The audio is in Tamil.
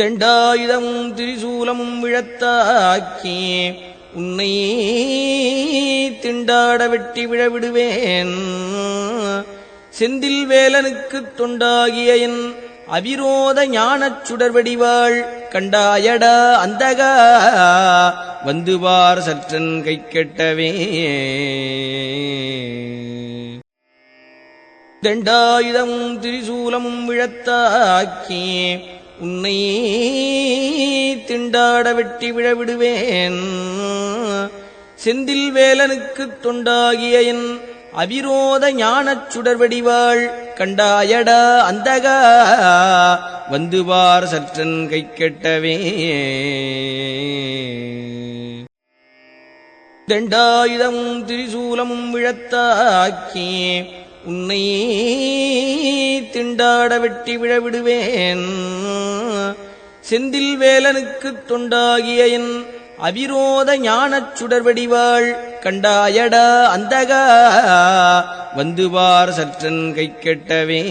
தண்டாயுதமும் திரிசூலமும் விழத்தாக்கி உன்னை திண்டாட வெட்டி விழ விடுவேன் செந்தில் வேலனுக்கு தொண்டாகிய என் அவிரோத ஞானச் சுடர்வடிவாள் கண்டாயடா அந்தகா. வந்துவார் சற்றன் கை கெட்டவே. தண்டாயுதமும் திரிசூலமும் விழத்தாக்கி உன்னை திண்டாட வெட்டி விழ விடுவேன் செந்தில் வேலனுக்கு தொண்டாகிய என் அவிரோத ஞானச் சுடர்வடிவாள் கண்டாயடா அந்தகா. வந்துவார் சற்றன் கை கெட்டவே. தண்டாயுதமும் திரிசூலமும் விழத்தாக்கி உன்னை திண்டாட வெட்டி விழ விடுவேன் செந்தில் வேலனுக்கு தொண்டாகிய என் அவிரோத ஞானச் சுடர் வடிவாள் கண்டாயடா அந்தகா. வந்து பார் சற்றன் கை கெட்டவே